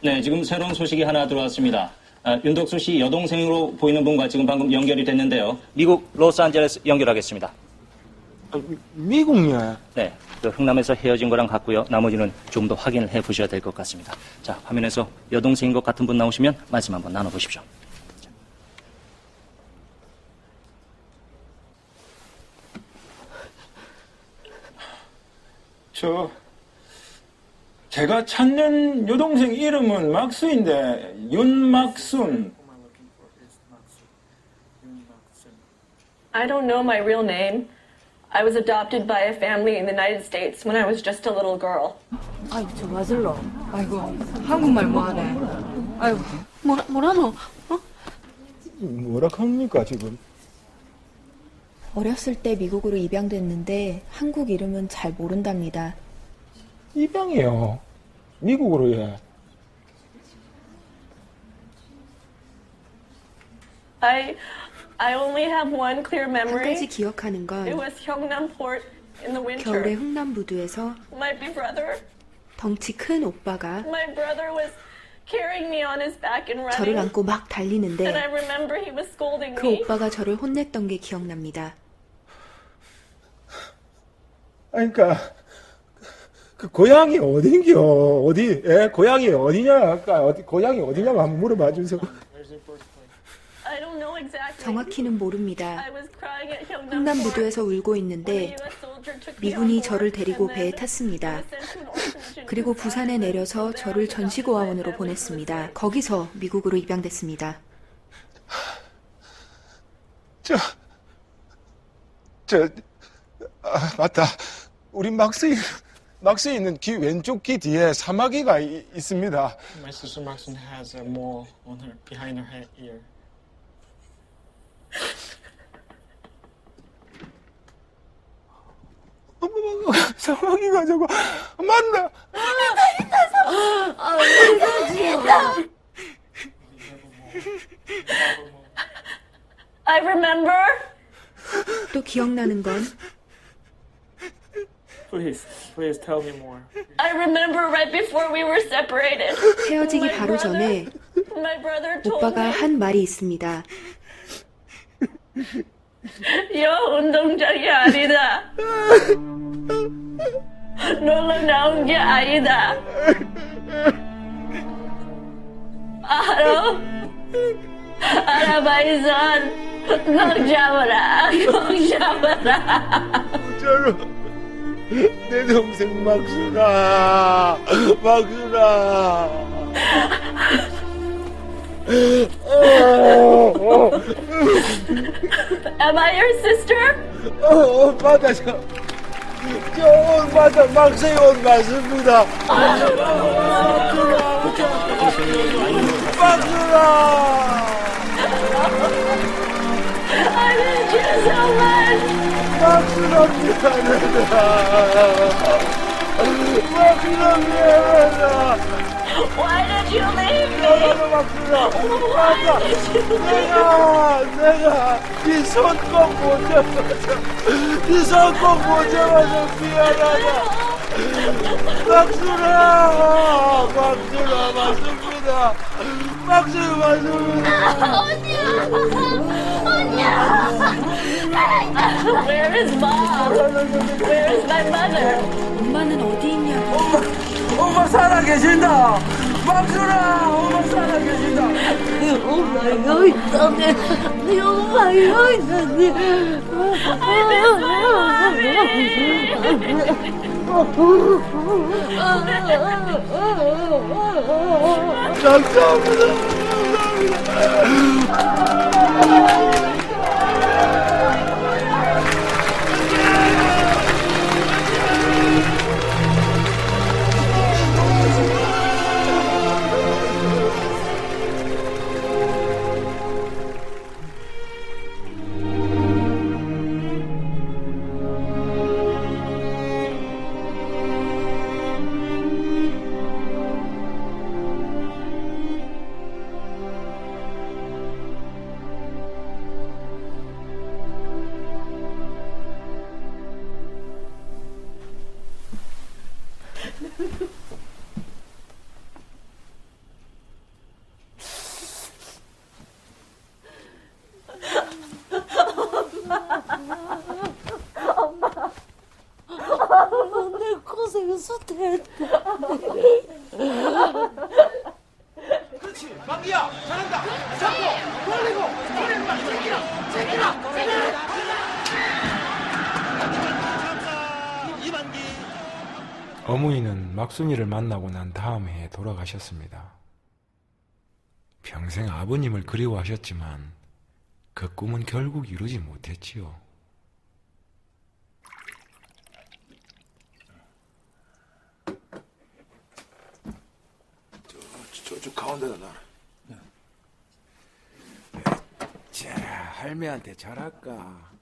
네, 지금 새로운 소식이 하나 들어왔습니다. 아, 윤덕수 씨 여동생으로 보이는 분과 지금 방금 연결이 됐는데요. 미국 로스안젤레스 연결하겠습니다. 미국이야. 네, 그 흥남에서 헤어진 거랑 같고요. 나머지는 좀 더 확인을 해 보셔야 될 것 같습니다. 자, 화면에서 여동생인 것 같은 분 나오시면 말씀 한번 나눠보십시오. 저 제가 찾는 여동생 이름은 막수인데 윤막순. I don't know my real name. I was adopted by a family in the United States when I was just a little girl. 아이고 저 맞을러. 아이고 한국말 뭐하네. 아이고 뭐라 뭐라노? 어? 뭐라 합니까 지금? 어렸을 때 미국으로 입양됐는데 한국 이름은 잘 모른답니다. 입양이요. 미국으로 예. I I only have one clear 한 memory. 가지 기억하는 It 건 was Gyeongnam Port in the 겨울에 winter. 흥남부두에서 My big brother, 덩치 큰 오빠가 my brother was carrying me on his back and 저를. 안고 막 And I 달리는데 remember he was scolding 그 me. 오빠가 저를 혼냈던 게 기억납니다. 아니, 그러니까 그 고향이 어딘겨? 어디? 예, 고향이 어디냐? 아까 어디 고향이 어디냐고 한번 물어봐 주세요. 정확히는 모릅니다. 흥남부두에서 울고 있는데 미군이 저를 데리고 배에 탔습니다. 그리고. 부산에 내려서 저를 전시고아원으로 보냈습니다. 거기서 미국으로 입양됐습니다. 저, 저, 아, 맞다. 우리 막스 이, 막스에 있는 귀 왼쪽 귀 뒤에 사마귀가 이- 있습니다. My sister Maxine has a mole on her behind her head ear. 사마귀가 저거 맞나? I remember. 또 기억나는 건 Please, please tell me more. I remember right before we were separated. 헤어지기 My 바로 brother- 전에 My brother told 오빠가 me, 한 말이 있습니다. 여 운동장이 아니다. 놀러 나온 게 아니다. 알아? 알아봐이선 꼭 잡아라. 꼭 잡아라. 저로 내 동생 막순아, 막순아. 어, 어, Am I your sister? 어, 어, 맞아, 저, 저옷 맞아, 막세 옷 맞습니다. 막순아, I 막순아 미안하다. 막순아 미안하다. Why did you leave me? 막순아, 막순아, 맞아. 내가, 내가 네 손꼭 못 잡아서, 네 손꼭 못 잡아서 미안하다. 박수라, 박수라, 맞습니다. 박수, 맞습니다. Where is mom? Where is my mother? 엄마는 어디 있냐고 엄마, 엄마 살아 계신다. 박수라, 엄마 살아 계신다. 엄마 여기 있다네. 엄마 여기 있다네. 감사 합니다. 그렇지, 막기야 잘한다. 잡고. 어머니는 막순이를 만나고 난 다음 해에 돌아가셨습니다. 평생 아버님을 그리워하셨지만 그 꿈은 결국 이루지 못했지요. 저, 저쪽 가운데다 놔. 자, 할매한테 잘할까?